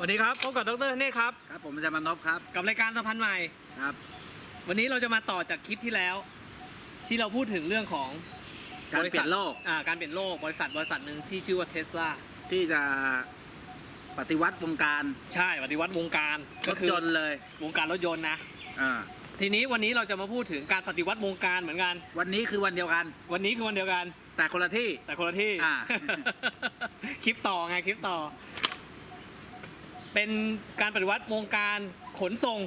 สวัสดีครับพบกับดรเนศครับ ครับผมอาจารย์มานพครับ กับรายการสัมพันธ์ใหม่ ครับ วันนี้เราจะมาต่อจากคลิปที่แล้ว ที่เราพูดถึงเรื่องของการเปลี่ยนโลก อ่า การเปลี่ยนโลก บริษัทบริษัทหนึ่งที่ชื่อว่าเทสลาที่จะปฏิวัติวงการ ใช่ ปฏิวัติวงการรก็ถคือยนต์เลย วงการรถยนต์นะ อ่า ทีนี้วันนี้เราจะมาพูดถึงการปฏิวัติวงการเหมือนกัน วันนี้คือวันเดียวกัน วันนี้คือวันเดียวกัน แต่คนละที่ แต่คนละที่ อ่า คลิปต่อไง คลิปต่อ เป็นการปฏิวัติวงการขนส่ง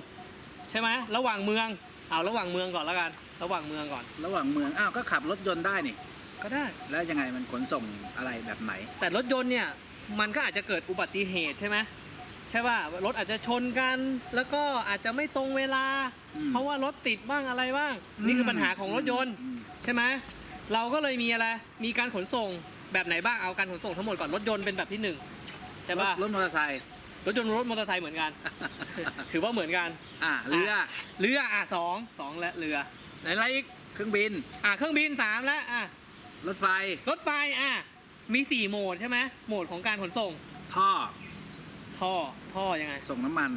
ใช่ไหมระหว่างเมืองเอาระหว่างเมืองก่อนแล้วกัน ระหว่างเมืองก่อน ระหว่างเมืองอ้าวก็ขับรถยนต์ได้นี่ ก็ได้ แล้วยังไงมันขนส่งอะไรแบบไหน แต่รถยนต์เนี่ยมันก็อาจจะเกิดอุบัติเหตุใช่ไหมใช่ป่ะรถอาจจะชนกัน แล้วก็อาจจะไม่ตรงเวลา อืม เพราะว่ารถติดบ้างอะไรบ้าง นี่คือปัญหาของรถยนต์ อืมใช่ไหมเราก็เลยมีอะไร มีการขนส่งแบบไหนบ้าง เอาการขนส่งทั้งหมดก่อน รถยนต์เป็นแบบที่หนึ่งใช่ป่ะรถรถมอเตอร์ไซค์ รถยนต์รถมอเตอร์ไซค์เหมือนกัน ถือว่าเหมือนกัน อ่าเรือเรืออะสองสองและเรือ ไหนอะไรอีกเครื่องบิน อะเครื่องบินสามแล้วอะรถไฟรถไฟอะมีสี่โหมดใช่ไหมโหมดของการขนส่ง ท่อท่อท่อยังไงส่งน้ำมัน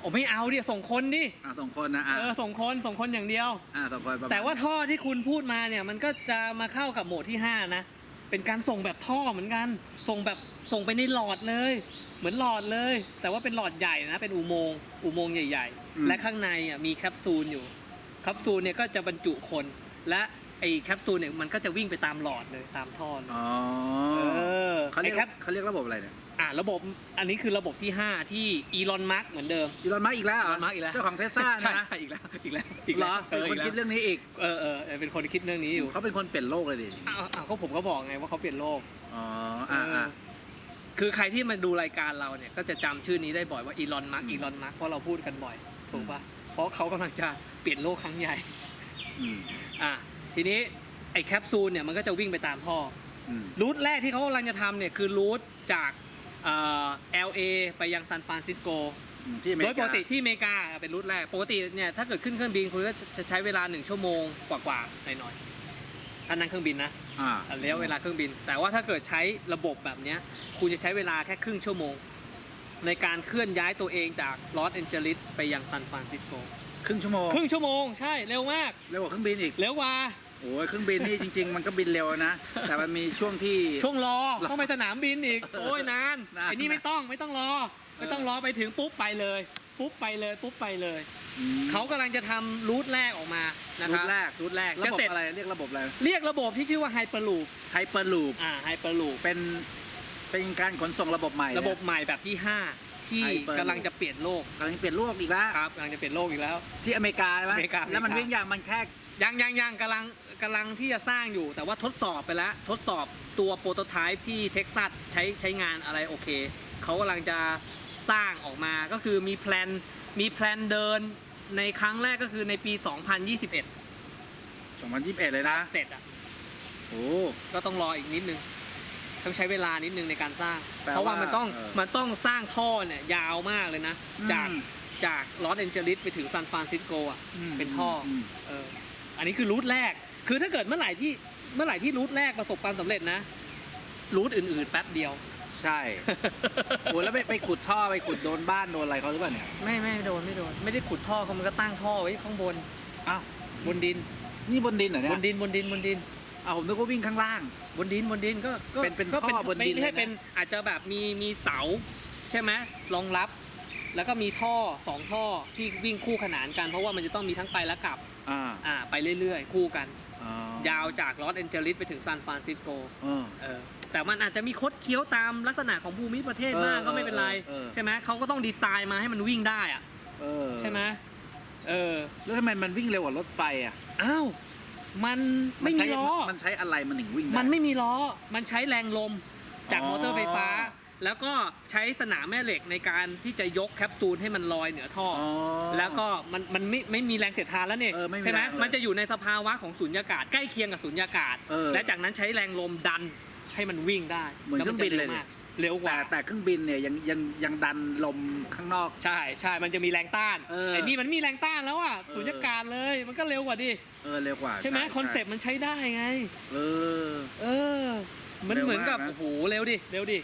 โอ้ไม่เอาดิส่งคนดิอ่าส่งคนนะอ่าเออส่งคนส่งคนอย่างเดียว อ่าส่งคนประมณแต่ว่าท่อที่คุณพูดมาเนี่ย มันก็จะมาเข้ากับโหมดที่ห้านะเป็นการส่งแบบท่อเหมือนกัน ส่งแบบส่งไปในหลอดเลย เหมือนหลอดเลย แต่ว่าเป็นหลอดใหญ่นะเป็นอุโมงค์อุโมงค์ใหญ่ อืๆมและข้างในอะมีแคปซูลอยู่แคปซูลเนี่ยก็จะบรรจุคน และไอ้แคปซูลเนี่ยมันก็จะวิ่งไปตามหลอดเลยตามท่อเลยอ๋อเออเขาเรียกไอ้แคปเขาเรียกระบบอะไรเนี่ยอะระบบอันนี้คือระบบที่ 5 ที่อีลอนมัสเหมือนเดิม อีลอนมัสก์อีกแล้วเหรอีลอนมัสก์อีกแล้ว เจ้าของเทสลาใช่นะอีกแล้วอีกแล้วอีกเหรแล้อวเอเป็นอคอีนกแล้วคิดเรื่องนี้อีกเออเออเออเป็นคนที่คิดเรื่องนี้อยู่เขาเป็นคนเปลี่ยนโลกเลยดิอ้าวอ้าวก็ผมก็บอกไงว่าเขาเปลี่ยนโลก อ๋ออ่าอ่า คือใครที่มาดูรายการเราเนี่ยก็จะจำชื่อนี้ได้บ่อยว่าอีลอนมัสอีลอนมัสเพราะเราพูดกันบ่อยถูกปะเพราะเขากำลังจะเปลี่ยนโลกครั้งใหญ่ อืมอะทีนี้ไอ้แคปซูลเนี่ยมันก็จะวิ่งไปตามท่อ อืมรูทแรกที่เขากำลังจะทำเนี่ยคือรูทจากเอ่อ LA ไปยังซานฟรานซิสโก อืมที่อเมโดริยกาปกติที่อเมริกาเป็นรูทแรก ปกติเนี่ยถ้าเกิดขึ้นเครื่องบินคุณก็จะใช้เวลาหนึ่งชั่วโมงกว่าๆหน่อยๆถ้านั่งเครื่องบินนะอ่าระยะเวลาเครื่องบิน แต่ว่าถ้าเกิดใช้ระบบแบบเนี้ย คุณจะใช้เวลาแค่ครึ่งชั่วโมง ในการเคลื่อนย้ายตัวเองจากลอสแอนเจลิสไปยังซานฟรานซิสโกครึ่งชั่วโมงครึ่งชั่วโมงใช่เร็วมากเร็วกว่าเครื่องบินอีกเร็วกว่าโอ้ยเครื่องบินนี่จริง ๆ มันก็บินเร็วนะ แต่มันมีช่วงที่ช่วงรอต้องไปสนามบินอีกโอ้ยนานนานไอ้นี่ไม่ต้องไม่ต้องรอไม่ต้องรอไปถึงปุ๊บไปเลย ปุ๊บไปเลยปุ๊บไปเลยอืมเขากำลังจะทำรูทแรกออกมานะครูรับทแรกรูทแรกระจะบบเสร็จอะไรเรียกระบบอะไรเรียกระบบที่ชื่อว่าไฮเปอร์ลูปไฮเปอร์ลูปอ่าไฮเปอร์ลูปเป็น เป็นการขนส่งระบบใหม่ระบบใหม่แบบที่ 5 ที่ Hyperloop กำลังจะเปลี่ยนโลกกำลังเปลี่ยนโลกอีกแล้วครับกำลังจะเปลี่ยนโลกอีกแล้ว ที่อเมริกาใช่ไหมอเมริกา แล้วมันอเมริกาวิ่งอย่างมันแค่ยังยังยังกำลังกำลังที่จะสร้างอยู่ แต่ว่าทดสอบไปแล้ว ทดสอบตัวโปรโตไทป์ที่เท็กซัสใช้ใช้งานอะไรโอเค เขากำลังจะสร้างออกมาก็คือมีแพลนมีแพลนเดินในครั้งแรกก็คือในปี 2021 2021 เลยนะ เสร็จอะโอ้ก็ต้องรออีกนิดนึง ต้องใช้เวลานิดนึงในการสร้าง แปลว่าเพราะว่ามันต้องเออมันต้องสร้างท่อเนี่ยยาวมากเลยนะจากอืมจากลอสแอนเจลิสไปถึงซานฟรานซิสโกอะมเป็นท่ออืมเอออันนี้คือรูทแรก คือถ้าเกิดเมื่อไหร่ที่เมื่อไหร่ที่รูทแรกประสบความสำเร็จนะรูทอื่นๆแป๊บเดียว ใช่โอ้แล้วไปไปขุดท่อไปขุดโดนบ้านโดนอะไรเขาหรือเปล่าเนี่ย ไม่ไม่โดนไม่โดน ไม่ได้ขุดท่อเขามันก็ตั้งท่อไว้ข้างบนอ้าว บนดินนี่บนดินเหรอเนี่บยนดินบนดินบนดิน อ้าวผมนึกว่าวิ่งข้างล่าง บนดินบนดินก็ก็เป็นเป็นก็ท่อบนดินไม่ใช่เลยนะเป็นอาจจะแบบมีมีเสาใช่ไหมรองรับ แล้วก็มีท่อสองท่อที่วิ่งคู่ขนานกัน เพราะว่ามันจะต้องมีทั้งไปและกลับอ่าอ่าไปเรื่อยๆ คู่กันอ๋อยาวจากลอสแอนเจลิสไปถึงซานฟรานซิสโกเออเออแต่มันอาจจะมีคดเคี้ยวตามลักษณะของภูมิประเทศบ้างเออก็ไม่เป็นไรเออเออ ใช่ไหมเขาก็ต้องดีไซน์มาให้มันวิ่งได้อะเออใช่ไหมเออแล้วทำไมมันวิ่งเร็วกว่ารถไฟอะอ้าว มันไม่นมีใช้ล้อ มันใช้อะไรมันถึงวิ่งด้ มันไม่มีล้อ มันใช้แรงลมจากอ๋อมอเตอร์ไฟฟ้า แล้วก็ใช้สนามแม่เหล็กในการที่จะยกแคปซูลให้มันลอยเหนือท่อออ๋อแล้วก็มันมันไม่ไม่มีแรงเสียดทานแล้วเนี่ยเออไม่มีใช่ไหมแรงเลยมันจะอยู่ในสภาวะของสุญญากาศใกล้เคียงกับสุญญากาศ เออและจากนั้นใช้แรงลมดันให้มันวิ่งได้เหมือนแล้วเครื่องบินเลยจะเนี่ย เร็วกแต่ว่า แต่เครื่องบินเนี่ยยังยังยังดันลมข้างนอก ใช่ใช่มันจะมีแรงต้านเออไอ้นี่มันมีแรงต้านแล้วอะเออ สุญญากาศเลยมันก็เร็วกว่าดิเออเร็วกว่าใช่ไหมคอนเซปต์มันใช้ได้ไง เออ เออ มันเร็วเหมือนกับมากนะ โอ้โหเร็วดิเร็วดิ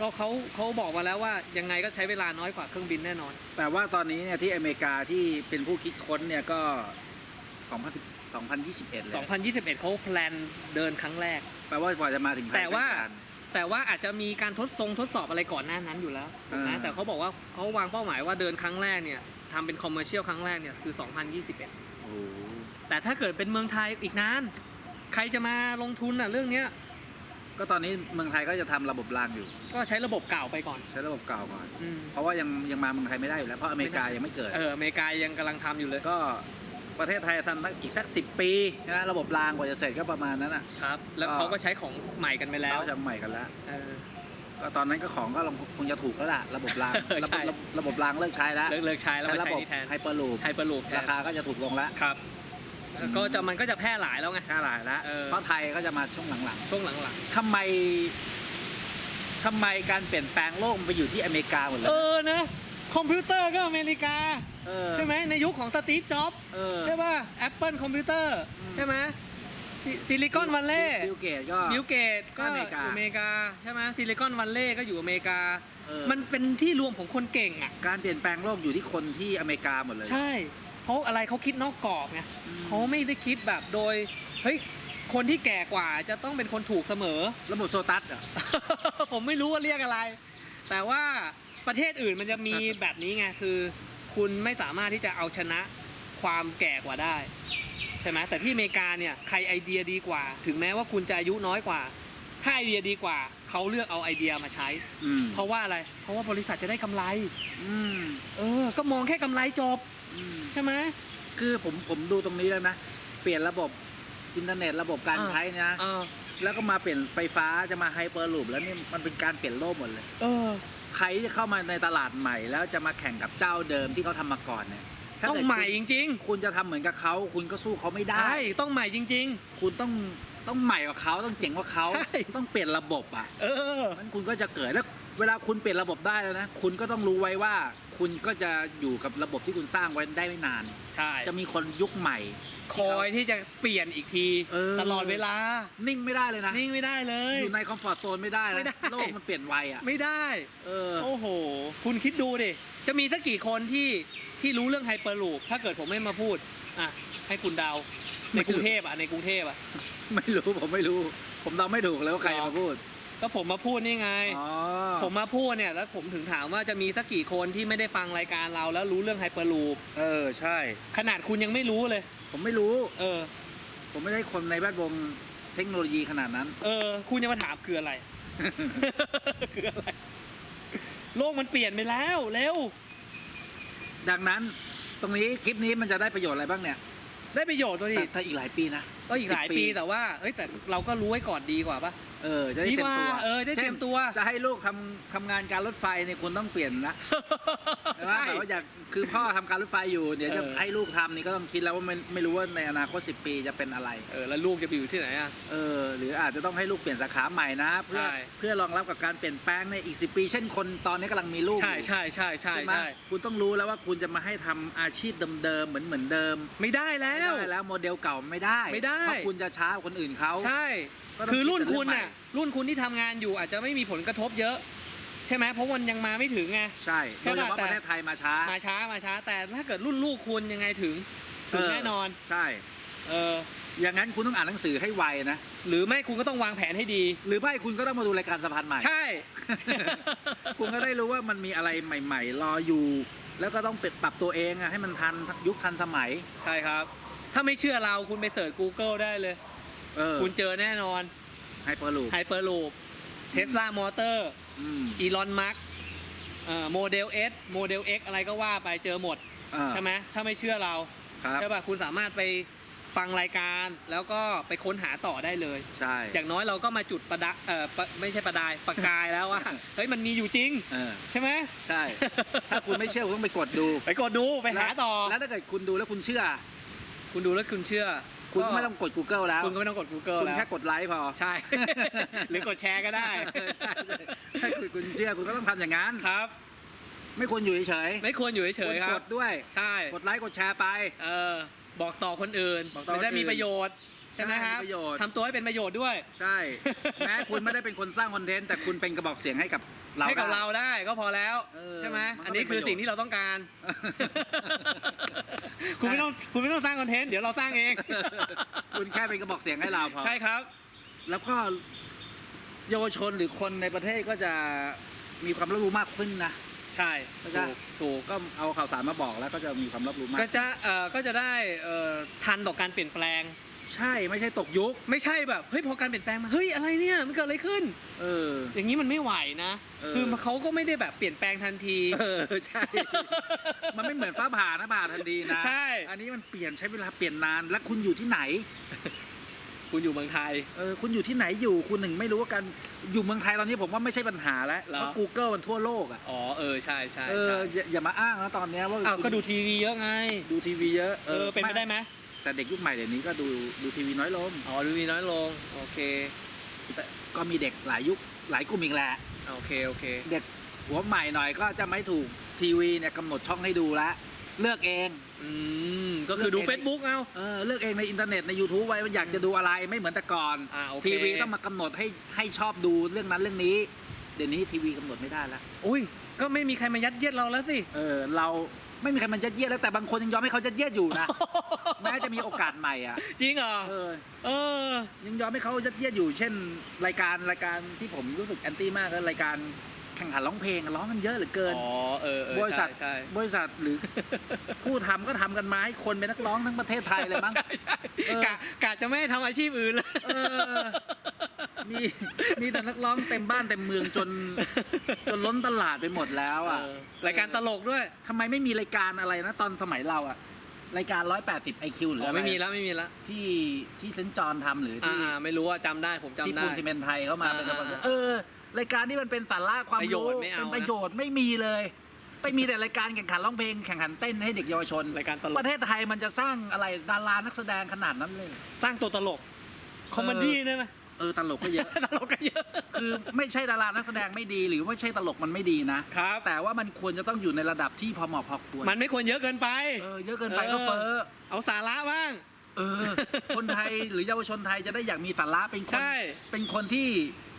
ก็เขาเขาบอกมาแล้วว่ายังไงก็ใช้เวลาน้อยกว่าเครื่องบินแน่นอน แต่ว่าตอนนี้เนี่ยที่อเมริกาที่เป็นผู้คิดค้นเนี่ยก็2000 2021เลย2021เขาแพลนเดินครั้งแรก แปลว่ากว่าจะมาถึงไทยแต่ว่า เป็นการ แต่ว่าอาจจะมีการทดทรงทดสอบอะไรก่อนหน้านั้นอยู่แล้วนะอ่าแต่เขาบอกว่าเขาวางเป้าหมายว่าเดินครั้งแรกเนี่ยทำเป็นคอมเมอร์เชียลครั้งแรกเนี่ยคือ 2021โอ้โหแต่ถ้าเกิดเป็นเมืองไทยอีกนานใครจะมาลงทุนอะเรื่องเนี้ยก็ตอนนี้เมืองไทยก็จะทำระบบรางอยู่ ก็ใช้ระบบเก่าไปก่อน ใช้ระบบเก่าก่อนอืมเพราะว่ายังยังมาเมืองไทยไม่ได้อยู่แล้วเพราะอเมริกายังไม่เกิด เอออเมริกายังกำลังทำอยู่เลยก็ ประเทศไทยทำตั้งอีกสักสิปีนะระบบรางกว่าจะเสร็จก็ประมาณนั้นอะ ครับ แล้วก็เขาก็ใช้ของใหม่กันไปแล้วเราจะใหม่กันแล้วเออก็ตอนนั้นก็ของก็คงจะถูกแล้วล่ะระบบรางเออระบใช่บระบบระบบรางเลิกใช้แล้วเลิกเลิกใช้แล้วมาระใช้บบนี่แทนไฮเปอร์ลูปไฮเปอร์ลูปแทรานคาก็จะถูกลงแล้วครับแล้วก็จะมันก็จะแพร่หลายแล้วไงแค่หลายแล้วเออเพราะไทยก็จะมาช่วงหลังช่วงหลังๆทำไมทำไมการเปลี่ยนแปลงโลกมันไปอยู่ที่อเมริกาหมดเลๆยเออนะ คอมพิวเตอร์ก็อเมริกา เออ ใช่ไหมในยุคของสตีฟจ็อบเออ ใช่ป่ะ Apple คอมพิวเตอร์อืมใช่ไหมซิลิคอนวัลเลย์ บิลเกตก็ บิลเกตก็ก็อเมริกาอยู่อเมริกาใช่ไหมซิลิคอนวัลเลย์ก็อยู่อเมริกา เออ มันเป็นที่รวมของคนเก่งอะ การเปลี่ยนแปลงโลกอยู่ที่คนที่อเมริกาหมดเลย ใช่ เพราะอะไรเขาคิดนอกกรอบไงอืม เขาไม่ได้คิดแบบโดย เฮ้ย คนที่แก่กว่าจะต้องเป็นคนถูกเสมอ ระบบโซตัสเหรอผมไม่รู้ว่าเรียกอะไร แต่ว่า ประเทศอื่นมันจะมีแบบนี้ไงคือ คุณไม่สามารถที่จะเอาชนะความแก่กว่าได้ใช่ไหมแต่ที่อเมริกาเนี่ยใครไอเดียดีกว่า ถึงแม้ว่าคุณจะอายุน้อยกว่า ถ้าไอเดียดีกว่าเขาเลือกเอาไอเดียมาใช้ อืมเพราะว่าอะไรเพราะว่าบริษัทจะได้กำไร อืมเออ ก็มองแค่กำไรจบอืม ใช่ไหม คือผมผมดูตรงนี้แล้วนะ เปลี่ยนระบบอินเทอร์เน็ตระบบการอ่า ใช้เนยนะเออแล้วก็มาเปลี่ยนไฟฟ้าจะมาไฮเปอร์ลูปแล้วนี่มันเป็นการเปลี่ยนโลกหมดเลย เออ ใครที่เข้ามาในตลาดใหม่ แล้วจะมาแข่งกับเจ้าเดิมที่เขาทำมาก่อนเนี่ยถ้าต้องเกิดใหม่คุณจริง คุณจะทำเหมือนกับเขาคุณก็สู้เขาไม่ๆ ได้ ใช่ ต้องใหม่จริง คุณต้องต้องใหม่กว่าเขาต้องเจ๋งกว่าเขาใช่ ต้องเปลี่ยนระบบอะ ๆ เออ นั้นคุณก็จะเกิดแล้วเวลาคุณเปลี่ยนระบบได้แล้วนะคุณก็ต้องรู้ไว้ว่า คุณก็จะอยู่กับระบบที่คุณสร้างไว้ได้ไม่นาน ใช่ จะมีคนยุคใหม่ คอยที่จะเปลี่ยนอีกที เออ ตลอดเวลา นิ่งไม่ได้เลยนะ นิ่งไม่ได้เลย อยู่ในคอมฟอร์ตโซนไม่ได้ไม่นะได้โลกมันเปลี่ยนไวอะ ไม่ได้ เออ โอ้โห คุณคิดดูดิ จะมีสักกี่คนที่ที่รู้เรื่องไฮเปอร์ลูปถ้าเกิดผมไม่มาพูด อะ ให้คุณเดาในกรุงเทพอะ ในกรุงเทพอะ ไม่รู้ผมไม่รู้ ผมเดาไม่ถูกเลยว่าใครหรอ มาพูด ก็ผมมาพูดนี่ไง อ๋อ ผมมาพูดเนี่ย แล้วผมถึงถามว่าจะมีสักกี่คนที่ไม่ได้ฟังรายการเราแล้วรู้เรื่องไฮเปอร์ลูปเออ ใช่ ขนาดคุณยังไม่รู้เลย ผมไม่รู้ เออ ผมไม่ใช่คนในแวดวงเทคโนโลยีขนาดนั้น เออ คุณจะมาถามคืออะไร คืออะไร โลกมันเปลี่ยนไปแล้วเร็ว ดังนั้น ตรงนี้คลิปนี้มันจะได้ประโยชน์อะไรบ้างเนี่ยได้ประโยชน์ตัวดิแต่ถ้าอีกหลายปีนะก็อีกหลาย10ปีแต่ว่าเอ้ยแต่เราก็รู้ไว้ก่อนดีกว่าปะ เออจะได้ดีเตรียกมว่าตัวเออได้เตรียมตัวจะให้ลูกทำทำงานการรถไฟเนี่ยคุณต้องเปลี่ยนนะใช่ไหมใช่ แบบว่าอยากคือพ่อทำการรถไฟอยู่เดี๋ยวจะเออ ให้ลูกทำนี่ก็ต้องคิดแล้วว่าไม่ไม่รู้ว่าในอนาคต10ปีจะเป็นอะไร เออแล้วลูกจะไปอยู่ที่ไหนอะ เออหรืออาจจะต้องให้ลูกเปลี่ยนสาขาใหม่นะเพื่อใช่ เพื่อรองรับกับการเปลี่ยนแปลงในอีก10ปี เช่นคนตอนนี้กำลังมีลูกใช่อยู่ใช่ใช่ใช่ไหมใช่คุณต้องรู้แล้วว่าคุณจะมาให้ทำอาชีพเดิมๆเหมือนเหมือนเดิมไม่ได้แล้ไม่ว ได้แล้วโมเดลเก่าไม่ได้ไม่ได้ เพราะคุณจะช้ากว่าคนอื่นเขา ใช่ ก็ต้องคือรุ่นคิดแต่เรื่คุองณใหม่น่ะ รุ่นคุณที่ทำงานอยู่อาจจะไม่มีผลกระทบเยอะ ใช่ไหมเพราะมันยังมาไม่ถึงไง ใช่ใช่โดยเฉป่ะพาะแต่ ประเทศไทยมาช้ามาช้ามาช้า แต่ถ้าเกิดรุ่นลูกคุณยังไงถึงถึงเออแน่นอน ใช่ เออ อย่างนั้นคุณต้องอ่านหนังสือให้ไวนะ หรือไม่คุณก็ต้องวางแผนให้ดี หรือไม่คุณก็ต้องมาดูรายการสะพานใหม่ ใช่ คุณก็ได้รู้ว่ามันมีอะไรใหม่ ๆ รออยู่ แล้วก็ต้องปรับตัวเองอะให้มันทันยุคทันสมัย ใช่ครับ ถ้าไม่เชื่อเราคุณไปเสิร์ช Google ได้เลย เออ คุณเจอแน่นอนไฮเปอร์ลูปไฮเปอร์ลูปเทสลามอเตอร์อืมอีลอนมัสโมเดล S โมเดล X อะไรก็ว่าไปเจอหมด อ่าใช่ไหมถ้าไม่เชื่อเรา ครับ ใช่ป่ะคุณสามารถไปฟังรายการแล้วก็ไปค้นหาต่อได้เลย ใช่ อย่างน้อยเราก็มาจุดประดะเออปะไม่ใช่ประดายประกายแล้วว่า เฮ้ยมันมีอยู่จริง เออ ใช่ไหม ใช่ ถ้าคุณไม่เชื่อคุณต้องไปกดดูไปกดดูไปหาต่อ แล้วถ้าเกิดคุณดูแล้วคุณเชื่อ คุณดูแล้วคุณเชื่อ คุณก็ไม่ต้องกด Google แล้ว คุณก็ไม่ต้องกด Google คุณแล้ว แค่กดไลค์พอ ใช่ หรือกดแชร์ก็ได้เออใช่ใช่ถ้าคุณคุณเชื่อคุณก็ต้องทำอย่างนั้น ครับ ไม่ควรอยู่เฉยไม่ควรอยู่ๆเฉยคุณๆคกรับ ดด้วย ใช่ กดไลค์กดแชร์ไป เออ บอกต่อคนอื่น บอกต่อมันจะคนอื่น มีประโยชน์ ใช่ไหมครับใช่มีประโยชน์ ทำตัวให้เป็นประโยชน์ด้วย ใช่ แม้คุณไม่ได้เป็นคนสร้างคอนเทนต์แต่คุณเป็นกระบอกเสียงให้กับเรา ให้กับได้เราได้ก็พอแล้ว เออใช่ไหมมันก็อันนี้เป็นคือประโยชน์สิ่งที่เราต้องการ คุณไม่ต้องคุณไม่ต้องสร้างคอนเทนต์เดี๋ยวเราสร้างเอง คุณแค่เป็นกระบอกเสียงให้เราพอ ใช่ครับ แล้วก็เยาวชนหรือคนในประเทศก็จะมีความรับรู้มากขึ้นนะใช่ก็จะถูกถูกก็เอาข่าวสารมาบอกแล้วก็จะมีความรับรู้มากก็จะเอ่อก็จะได้เอ่อทันต่อการเปลี่ยนแปลง ใช่ไม่ใช่ตกยุค ไม่ใช่แบบเฮ้ยพอการเปลี่ยนแปลงมาเฮ้ยอะไรเนี่ยมันเกิดอะไรขึ้น เออ อย่างนี้มันไม่ไหวนะ เออ คือเขาก็ไม่ได้แบบเปลี่ยนแปลงทันที เออใช่ มันไม่เหมือนฟ้าผ่านะผ่าทันทีนะใช่ อันนี้มันเปลี่ยนใช้เวลาเปลี่ยนนานและคุณอยู่ที่ไหนคุณอยู่เมืองไทย เออคุณอยู่ที่ไหนอยู่คุณหนึ่งไม่รู้ว่าการอยู่เมืองไทยตอนนี้ผมว่าไม่ใช่ปัญหาแล้วเหรอ เพราะ Google มันทั่วโลกอะอ๋อเออใช่ใช่เออใช่อย่าอย่ามาอ้างนะตอนเนี้ยว่าอ้าวก็ดูทีวีเยอะไง ดูทีวีเยอะเออเป็นไปได้ไหม แต่เด็กยุคใหม่เดี๋ยวนี้ก็ดูดูทีวีน้อยลงอ๋อดูมีน้อยลงโอเคแต่ก็มีเด็กหลายยุคหลายกลุ่มอีกแหละโอเคโอเค เด็กหัวใหม่หน่อยก็จะไม่ถูกทีวีเนี่ยกำหนดช่องให้ดูละเลือกเองอืมก็คือดูเลือกเอง Facebook เอาเออเลือกเองในอินเทอร์เน็ตใน YouTube ไว้ว่าอยากจะดูอะไรไม่เหมือนแต่ก่อนอ่าโอเคทีวีต้องมากำหนดให้ให้ชอบดูเรื่องนั้นเรื่องนี้ เดี๋ยวนี้ทีวีกำหนดไม่ได้แล้วอุ้ยก็ไม่มีใครมายัดเยียดเราแล้วสิเออเรา ไม่มีใครมันยัดเยียดแล้วแต่บางคนยังยอมให้เขายัดเยียดอยู่นะ แม้จะมีโอกาสใหม่อะจริงเหรอเออเออ ยังยอมให้เขายัดเยียดอยู่ เช่น รายการรายการที่ผมรู้สึกแอนตี้มากก็รายการ แข่งขันร้องเพลงร้องกันเยอะเหลือเกิน อ๋อเออเออบริษัทใช่บริษัทหรือ ผู้ทำก็ทำกันมาให้คนเป็นนักร้องทั้งประเทศไทยเลยมั้งใช่ใช่เออกะกะจะไม่ให้ทำอาชีพอื่นเลยเออมีมีแต่นักร้องเต็มบ้านเต็มเมืองจน จนล้นตลาดไปหมดแล้วอะเออรายการตลกด้วยทำไมไม่มีรายการอะไรนะตอนสมัยเราอะรายการ 180 IQ หรืออ๋ออะไรไม่มีแล้วไม่มีแล้วที่ที่เซนต์จอห์นทำหรืออ่าที่ไม่รู้ว่าจำได้ผมจำที่ได้ปูนซีเมนต์ไทยเข้ามาเป็นสปอนเซอร์อ่าเออ รายการที่มันเป็นสาระความประโยรู้ชน์ไม่เอาเป็นประโยชน์ไม่มีเลย ไปมีแต่รายการแข่งขันร้องเพลงแข่งขันเต้นให้เด็กเยาวชน รายการตลกประเทศไทยมันจะสร้างอะไรดารานักแสดงขนาดนั้นเลยสร้างตัวตลก คอมเมดี้ได้ไหมเออตลกก็เยอะ ตลกกันเยอะคือไม่ใช่ดารานักแสดงไม่ดีหรือไม่ใช่ตลกมันไม่ดีนะครับ แต่ว่ามันควรจะต้องอยู่ในระดับที่พอเหมาะพอควรมันไม่ควรเยอะเกินไป เออเยอะเกินไปก็เฟ้อเอาสาระบ้าง เออ คนไทยหรือเยาวชนไทยจะได้อยากมีสาระเป็นคนใช่ เป็นคนที่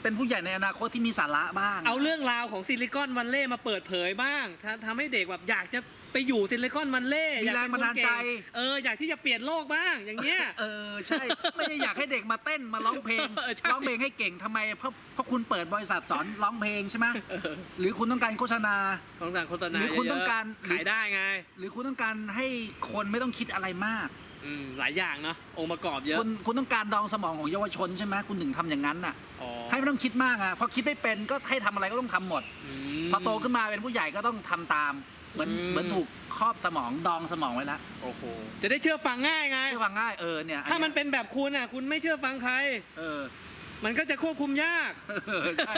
เป็นผู้ใหญ่ในอนาคตที่มีสาระบ้างเอาเรื่องราวของซิลิคอนวันเล่มาเปิดเผยบ้างทำทำให้เด็กแบบอยากจะไปอยู่ซิลิคอนวันเล่มีอยากแรงเป็บันดาลใจคเก่งเอออยากที่จะเปลี่ยนโลกบ้างอย่างเงี้ย เออใช่ ไม่ได้อยากให้เด็กมาเต้นมาร้องเพลงเออใช่ ร้องเพลงให้เก่งทำไมเพราะเพราะคุณเปิดบริษัทสอนร้องเพลงใช่ไหมหรือคุณต้องการโฆษณา ต้องการโฆษณาหรือคุณเยะๆต้องการ ขายได้ไงหรือคุณต้องการให้คนไม่ต้องคิดอะไรมาก อืมหลายอย่างเนาะองค์ประกอบเยอะ คุณคุณต้องการดองสมองของเยาวชนใช่ไหมคุณถึงทำอย่างนั้นน่ะ อ๋อให้ไม่ต้องคิดมากอะพอคิดไม่เป็นก็ให้ทำอะไรก็ต้องทำหมดมพอโตขึ้นมาเป็นผู้ใหญ่ก็ต้องทำตาม เหมือนอืม เหมือนถูกครอบสมองดองสมองไว้แล้วโอ้โหจะได้เชื่อฟังง่ายไงใช่ฟังง่ายเออเนี่ยถ้ามันเป็นแบบคุณอะ คุณไม่เชื่อฟังใคร เออ มันก็จะควบคุมยากเออใช่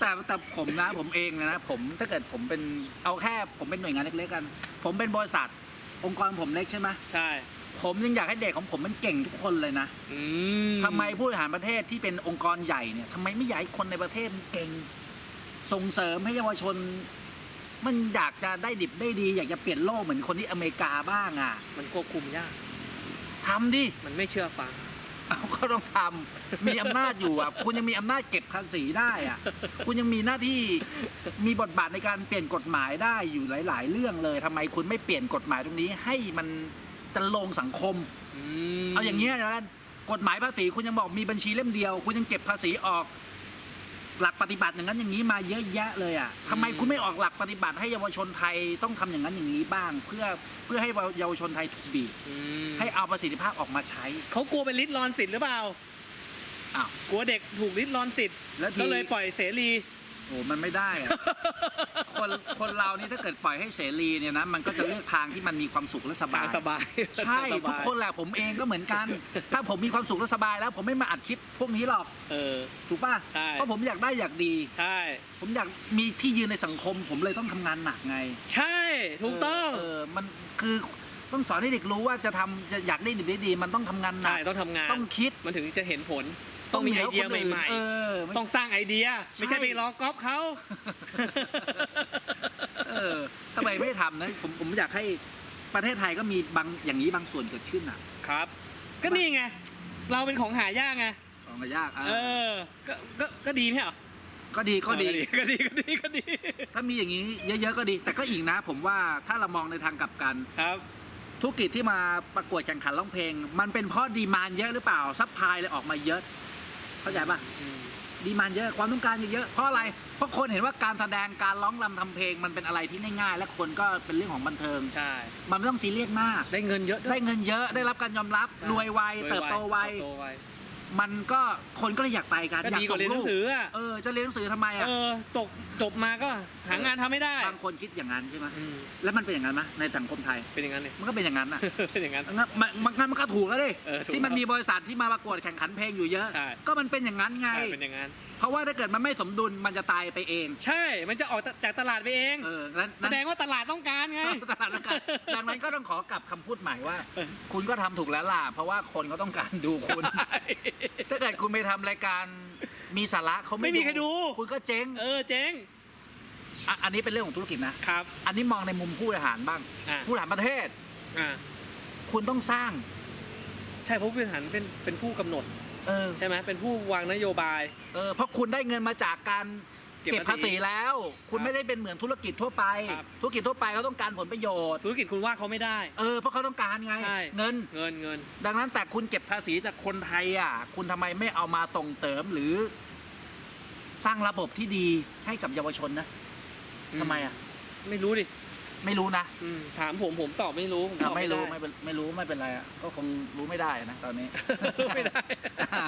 แต่แต่ผมนะผมเองนะผมถ้าเกิดผมเป็นเอาแค่ผมเป็นหน่วยงานเล็กๆกัน ผมเป็นบริษัทองค์กรผมเล็กใช่ไหมใช่ ผมยังอยากให้เด็กของผมมันเก่งทุกคนเลยนะอืมทำไมผู้บริหารประเทศที่เป็นองค์กรใหญ่เนี่ยทำไมไม่อยากให้คนในประเทศมันเก่ง ส่งเสริมให้เยาวชน มันอยากจะได้ดิบได้ดี อยากจะเปลี่ยนโลกเหมือนคนที่อเมริกาบ้างอะมันควบคุมยาก ทำดิ มันไม่เชื่อฟัง เอาก็ต้องทำมีอำนาจอยู่อะ คุณยังมีอำนาจเก็บภาษีได้อะ คุณยังมีหน้าที่มีบทบาทในการเปลี่ยนกฎหมายได้อยู่หลาย ๆ เรื่องเลยทำไมคุณไม่เปลี่ยนกฎหมายตรงนี้ ให้มัน จะลงสังคมมเอาอย่างเงี้ยนะกฎหมายภาษีคุณยังบอกมีบัญชีเล่มเดียว คุณยังเก็บภาษีออก หลักปฏิบัติอย่างนั้นอย่างนี้มาเยอะแยะเลยอะทำไมคุณไม่ออกหลักปฏิบัติให้เยาวชนไทยต้องทำอย่างนั้นอย่างนี้บ้าง เพื่อเพื่อให้เยาวชนไทยถูกบีบอืมให้เอาประสิทธิภาพออกมาใช้เขากลัวเป็นลิดรอนสิทธิ์หรือเปล่าอ้าวกลัวเด็กถูกลิดรอนสิทธิ์แล้วทีก็เลยปล่อยเสรี โอ้มันไม่ได้อะ คนคนเรานี่ถ้าเกิดปล่อยให้เสรีเนี่ยนะมันก็จะเลือกทางที่มันมีความสุขและสบาทายงสบายใช่สบายทุกคนแหละผมเองก็เหมือนกัน ถ้าผมมีความสุขและสบายแล้ว ผมไม่มาอัดคลิปพวกนี้หรอกเออ ถูกป่ะใช่ เพราะผมอยากได้อยากดี ใช่ ผมอยากมีที่ยืนในสังคม ผมเลยต้องทำงานหนักไงใช่ ถูกต้อง เออมันคือต้องสอนให้เด็กรู้ว่าจะทำจะอยากได้ดีได้ดี มันต้องทำงานหนัใช่ กต้องทำงาน ต้องคิดมันถึงจะเห็นผล ต้องมีไอเดียหนืคนนใหม่เออๆต้องสร้างไอเดีย ไม่ใช่ใช่ ไปล้อก๊อปเขาเออทำไมไม่ทำนะผมผมอยากให้ประเทศไทยก็มีบางอย่างนี้บางส่วนเกิดขึ้นอะครับ ก็นี่ไง เราเป็นของหายากไง ของก็ยากอะเออ ก็ ก็ ก็ดีไหมเหรอก็ดีก็ดี ก็ดี ก็ดี ก็ดี ถ้ามีอย่างนี้เยอะๆก็ดี แต่ก็อีกนะ ผมว่าถ้าเรามองในทางกลับกัน ครับ ธุรกิจที่มาประกวดแข่งขันร้องเพลง มันเป็นเพราะดีมานเยอะหรือเปล่าซัพพลายเลยออกมาเยอะ เข้าใจปะอืมดีมานเยอะความต้องการเยอะเพราะอะไร เพราะคนเห็นว่าการแสดงการร้องรำทำเพลงมันเป็นอะไรที่ง่ายๆ และคนก็เป็นเรื่องของบันเทิง ใช่ มันไม่ต้องซีเรียสมาก ได้เงินเยอะวยได้เงินเยอะได้รับการยอมรับใช่รวยไวเติบโตไวเติบโตไว มันก็คนก็เลยอยากไปกันก็อยากดีกส่ว่างเรียนหลูนักงสืออะเออจะเรียนหนังสือทำไมอะเออตกจบมาก็หางานทำไม่ได้บางคนคิดอย่างนั้นใช่ไหมอืมแล้วมันเป็นอย่างนั้นไหมในสังคมไทย เป็นอย่างนั้นเลยมันก็เป็นอย่างนั้นอะ เป็นอย่างนั้น งั้นมันมันงั้นมันก็ถูกแล้วดิเออถูกที่มันมีบริษัทที่มาประกวดแข่งขันเพลงอยู่เยอะ ใช่ ก็มันเป็นอย่างนั้นไง ใช่เป็นอย่างนั้นเพราะว่าถ้าเกิดมันไม่สมดุลมันจะตายไปเอง ใช่ มันจะออกจากตลาดไปเองเออนั้นแสนั้นดงว่าตลาดต้องการไง ตลาดแล้วกันดังนั้นก็ต้องขอกลับคำพูดใหม่ว่าเออคุณก็ทำถูกแล้วล่ะเพราะว่าคนเขาต้องการดูคุณ ถ้าเกิดคุณไปทำรายการมีสาระเขาไม่มีใครดู คุณก็เจ๊งเออเจ๊งอะอันนี้เป็นเรื่องของธุรกิจนะ ครับ อันนี้มองในมุมผู้บริหารบ้าง อ่าผู้บริหารประเทศ อ่า คุณต้องสร้าง ใช่เพราะผู้บริหารเป็นเป็นผู้กำหนด เออใช่ไหมเป็นผู้วางนโยบาย เออเพราะคุณได้เงินมาจากการเก็บเก็บภาษีแล้ว คุณครับไม่ได้เป็นเหมือนธุรกิจทั่วไป ครับ ธุรกิจทั่วไปเขาต้องการผลประโยชน์ธุรกิจคุณว่าเขาไม่ได้ เออเพราะเขาต้องการไงใช่ เงิน เงินเงิน ดังนั้นแต่คุณเก็บภาษีจากคนไทยอะ คุณทำไมไม่เอามาส่งเสริมหรือ สร้างระบบที่ดีให้กับเยาวชนนะทำไมอะ ไม่รู้ดิ ไม่รู้นะอืมถามผมผมตอบไม่รู้ผตอบไม่รู้ด้ ไม่เป็นไม่รู้ไม่เป็นไรอะก็คงรู้ไม่ได้นะตอนนี้ไม่ได้ อ่า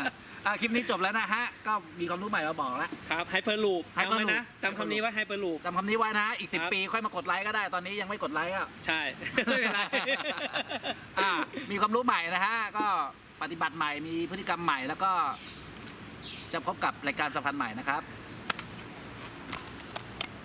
อะคลิปนี้จบแล้วนะฮะ ก็มีความรู้ใหม่มาบอกแล้ว ครับไฮเปอร์ลูปจำไว้ Hyperloop นะจำคำนี้ไว้ไฮเปอร์ลูป จำคำนี้ไว้นะ อีกสิครับ ปีค่อยมากดไลค์ก็ได้ ตอนนี้ยังไม่กดไลค์อะ ใช่ ไม่เป็นไร อ่ามีความรู้ใหม่นะฮะ ก็ปฏิบัติใหม่มีพฤติกรรมใหม่แล้วก็ จะพบกับรายการสัมพันธ์ใหม่นะครับ